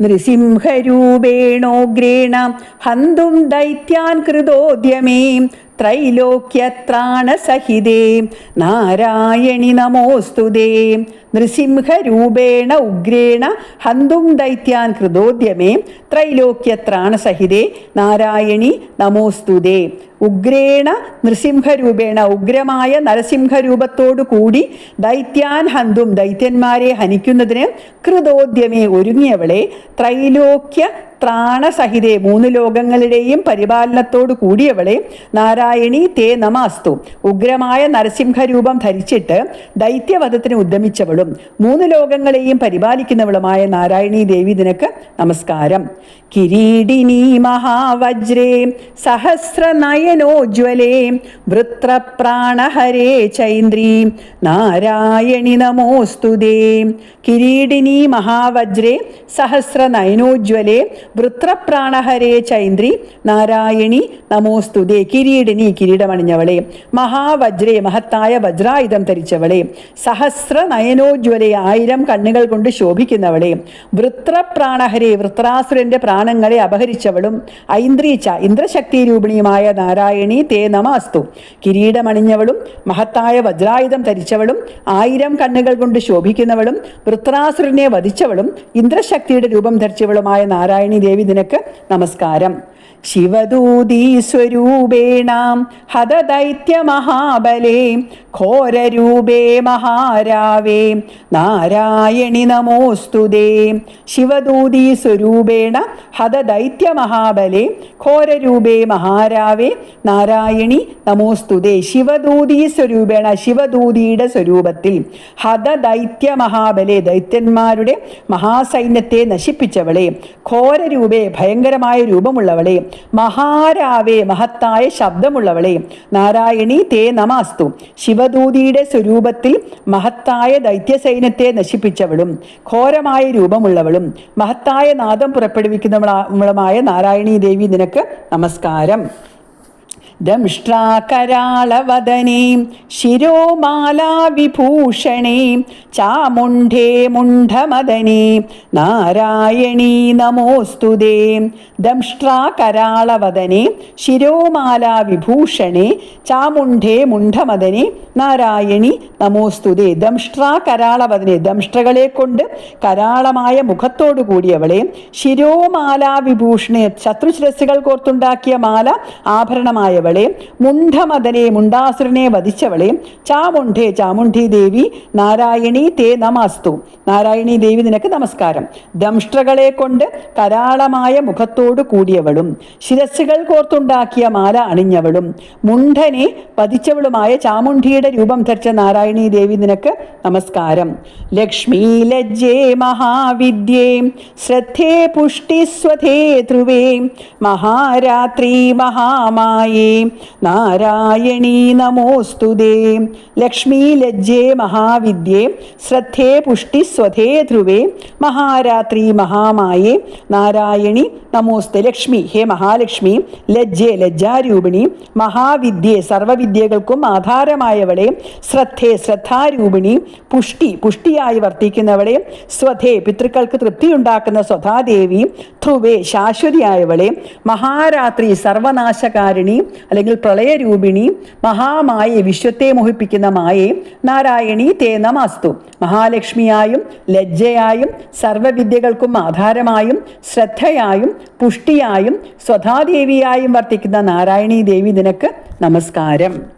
നൃസിംഹരൂപേണോഗ്രേണ ഹന്തും ദൈത്യാൻ കൃതോദ്യമേ. ത്രൈലോക്യത്രാണസഹിതേ. നാരായണി നമോസ്തുതേ നൃസിംഹരൂപേണ ഉഗ്രേണ ഹന്തും ദൈത്യാൻ കൃതോദ്യമേ. ത്രൈലോക്യത്രാണസഹിതേ. നാരായണി നമോസ്തുതേ ഉഗ്രേണ നൃസിംഹരൂപേണ ഉഗ്രമായ നരസിംഹരൂപത്തോടു കൂടി ദൈത്യാൻ ഹന്തും ദൈത്യന്മാരെ ഹനിക്കുന്നതിന് കൃതോദ്യമേ ഒരുങ്ങിയവളെ ത്രൈലോക്യ ത്രാണസഹിതേ മൂന്ന് ലോകങ്ങളുടെയും പരിപാലനത്തോടു കൂടിയവളെ നാരായണി തേ നമാസ്തു. ഉഗ്രമായ നരസിംഹരൂപം ധരിച്ചിട്ട് ദൈത്യവധത്തിന് ഉദ്യമിച്ചവളും മൂന്ന് ലോകങ്ങളെയും പരിപാലിക്കുന്നവളുമായ നാരായണീ ദേവി നിനക്ക് നമസ്കാരം. കിരീടിനി മഹാവജ്രേ സഹസ്രനയനോജ്വലേ വൃത്രപ്രാണഹരേ ചൈന്ദ്രീ നാരായണി നമോസ്തുതേ. കിരീടിനി മഹാവജ്രേ സഹസ്രനയനോജ്വലേ വൃത്രപ്രാണഹരേ ചൈന്ദ്രി നാരായണി നമോസ്തുതേ കിരീടിനി കിരീടമണിഞ്ഞവളെ മഹാവജ്രേ മഹത്തായ വജ്രായുധം ധരിച്ചവളെ സഹസ്ര നയനോജ്വലെ ആയിരം കണ്ണുകൾ കൊണ്ട് ശോഭിക്കുന്നവളെ വൃത്രപ്രാണഹരേ വൃത്രാസുരന്റെ പ്രാണങ്ങളെ അപഹരിച്ചവളും ഐന്ദ്രീച്ച ഇന്ദ്രശക്തി രൂപിണിയുമായ നാരായണി തേ നമാസ്തു. കിരീടമണിഞ്ഞവളും മഹത്തായ വജ്രായുധം ധരിച്ചവളും ആയിരം കണ്ണുകൾ കൊണ്ട് ശോഭിക്കുന്നവളും വൃത്രാസുരനെ വധിച്ചവളും ഇന്ദ്രശക്തിയുടെ രൂപം ധരിച്ചവളുമായ നാരായണി ദേവി നിനക്ക് നമസ്കാരം. ശിവദൂതീസ്വരൂപേണാം ഹതദൈത്യമഹാബലേ ഘോരരൂപേ മഹാരാവേ നാരായണി നമോസ്തുതേ ശിവദൂതീസ്വരൂപേണ ഹതദൈത്യമഹാബലേ ഘോരരൂപേ മഹാരാവേ നാരായണി നമോസ്തുതേ ശിവദൂതീ സ്വരൂപേണ ശിവദൂതിയുടെ സ്വരൂപത്തിൽ ഹതദൈത്യ മഹാബലേ ദൈത്യന്മാരുടെ മഹാസൈന്യത്തെ നശിപ്പിച്ചവളെ ഘോരരൂപേ ഭയങ്കരമായ രൂപമുള്ളവളെ. മഹാരാവേ മഹത്തായ ശബ്ദമുള്ളവളെ. നാരായണി തേ നമാസ്തു. ശിവദൂതിയുടെ സ്വരൂപത്തിൽ മഹത്തായ ദൈത്യസൈന്യത്തെ നശിപ്പിച്ചവളും ഘോരമായ രൂപമുള്ളവളും മഹത്തായ നാദം പുറപ്പെടുവിക്കുന്നവളുമായ നാരായണീ ദേവി നിനക്ക് നമസ്കാരം. ദംഷ്ട്രാകരാളവദനേ ശിരോമാലാവിഭൂഷണേ ചാമുണ്ഡേ മുണ്ഡമദനേ നാരായണീ നമോസ്തുതേ ദംഷ്ട്രാകരാളവദനേ ശിരോമാലാവിഭൂഷണേ ചാമുണ്ഡേ മുണ്ഡമദനേ നാരായണി നമോസ്തുതേ ദംഷ്ട്രാകരാളവദനെ ദംഷ്ട്രകളെ കൊണ്ട് കരാളമായ മുഖത്തോടു കൂടിയവളെ ശിരോമാലാവിഭൂഷണെ ശത്രുശിരസ്സുകൾ കോർത്തുണ്ടാക്കിയ മാല ആഭരണമായവളെ മുണ്ഡമദനെ മുണ്ടാസുരനെ വധിച്ചവളെ ചാമുണ്ഠേ ചാമുണ്ഠി ദേവി നാരായണി തേ നമാസ്തു. നാരായണി ദേവി നിനക്ക് നമസ്കാരം. ദംഷ്ട്രകളെ കൊണ്ട് കരാളമായ മുഖത്തോടു കൂടിയവളും ശിരസ്സുകൾ കോർത്തുണ്ടാക്കിയ മാല അണിഞ്ഞവളും മുണ്ഡനെ വധിച്ചവളുമായ ചാമുണ്ഠിയുടെ രൂപം ധരിച്ച നാരായണി ദേവി നിനക്ക് നമസ്കാരം. ലക്ഷ്മി ലജ്ജേ മഹാവിദ്യേ ശ്രദ്ധേ പുഷ്ടിസ്വധേ ധ്രുവേ മഹാരാത്രി മഹാമായേ. നാരായണീ നമോസ്തുതേ ലക്ഷ്മീ ലജ്ജേ മഹാവിദ്യേ ശ്രദ്ധേ പുഷ്ടി സ്വധേ ധ്രുവേ മഹാരാത്രി മഹാമായേ നാരായണി നമോസ്തേ ലക്ഷ്മി ഹേ മഹാലക്ഷ്മി ലജ്ജേ ലജ്ജാരൂപിണി മഹാവിദ്യേ സർവവിദ്യകൾക്കും ആധാരമായവളെ ശ്രദ്ധേ ശ്രദ്ധാരൂപിണി പുഷ്ടി പുഷ്ടിയായി വർത്തിക്കുന്നവളെ സ്വധേ പിതൃക്കൾക്ക് തൃപ്തിയുണ്ടാക്കുന്ന സ്വധാദേവി ധ്രുവേ ശാശ്വതിയായവളെ മഹാരാത്രി സർവനാശകാരിണി അല്ലെങ്കിൽ പ്രളയരൂപിണി മഹാമായെ വിശ്വത്തെ മോഹിപ്പിക്കുന്ന മായെ നാരായണി തേ നമാസ്തു. മഹാലക്ഷ്മിയായും ലജ്ജയായും സർവവിദ്യകൾക്കും ആധാരമായും ശ്രദ്ധയായും പുഷ്ടിയായും സ്വധാദേവിയായും വർത്തിക്കുന്ന നാരായണീ ദേവി നിനക്ക് നമസ്കാരം.